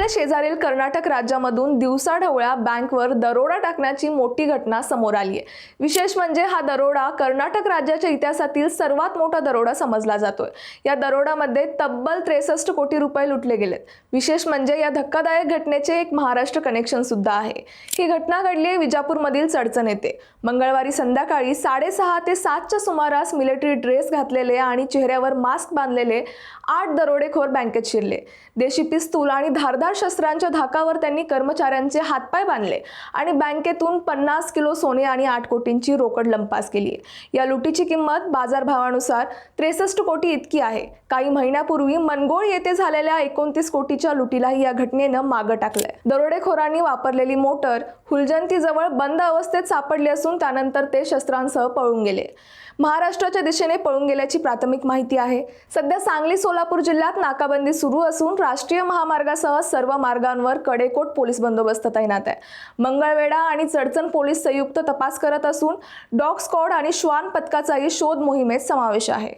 आपल्या शेजारील कर्नाटक राज्यामधून दिवसाढवळ्या बँकवर दरोडा टाकण्याची मोठी घटना समोर आली आहे. विशेष म्हणजे हा दरोडा कर्नाटक राज्याच्या इतिहासातील सर्वात मोठा दरोडा समजला जातोय. या दरोडामध्ये तब्बल त्रेसष्ट कोटी रुपये लुटले गेलेत. विशेष म्हणजे या धक्कादायक घटनेचे एक महाराष्ट्र कनेक्शन सुद्धा आहे. ही घटना घडली आहे विजापूरमधील चडचण येथे. मंगळवारी संध्याकाळी साडेसहा ते सातच्या सुमारास मिलिटरी ड्रेस घातलेले आणि चेहऱ्यावर मास्क बांधलेले आठ दरोडेखोर बँकेत शिरले. देशी पिस्तूल आणि धारदार शस्त्रांच्या धाकावर त्यांनी कर्मचाऱ्यांचे हातपाय बांधले आणि बँकेतून पन्नास किलो सोने आणि आठ कोटींची रोकड लंपास केली. या लुटीची किंमत बाजारभावानुसार त्रेसष्ट कोटी इतकी आहे. काही महिन्यापूर्वी मनगोळ येथे झालेल्या एकोणतीस कोटीच्या लुटीलाही या घटनेनं मागं टाकलंय. दरोडेखोरांनी वापरलेली मोटर हुलजंतीजवळ बंद अवस्थेत सापडली असून त्यानंतर ते शस्त्रांसह पळून गेले. महाराष्ट्राच्या दिशेने पळून गेल्याची प्राथमिक माहिती आहे. सध्या सांगली सोलापूर जिल्ह्यात नाकाबंदी सुरू असून राष्ट्रीय महामार्गासह सर्व मार्गांवर कडेकोट पोलीस बंदोबस्त तैनात आहे. मंगळवेढा आणि चडचण पोलीस संयुक्त तपास करत असून डॉग स्कॉड आणि श्वान पथकाचाही शोध मोहिमेत समावेश आहे.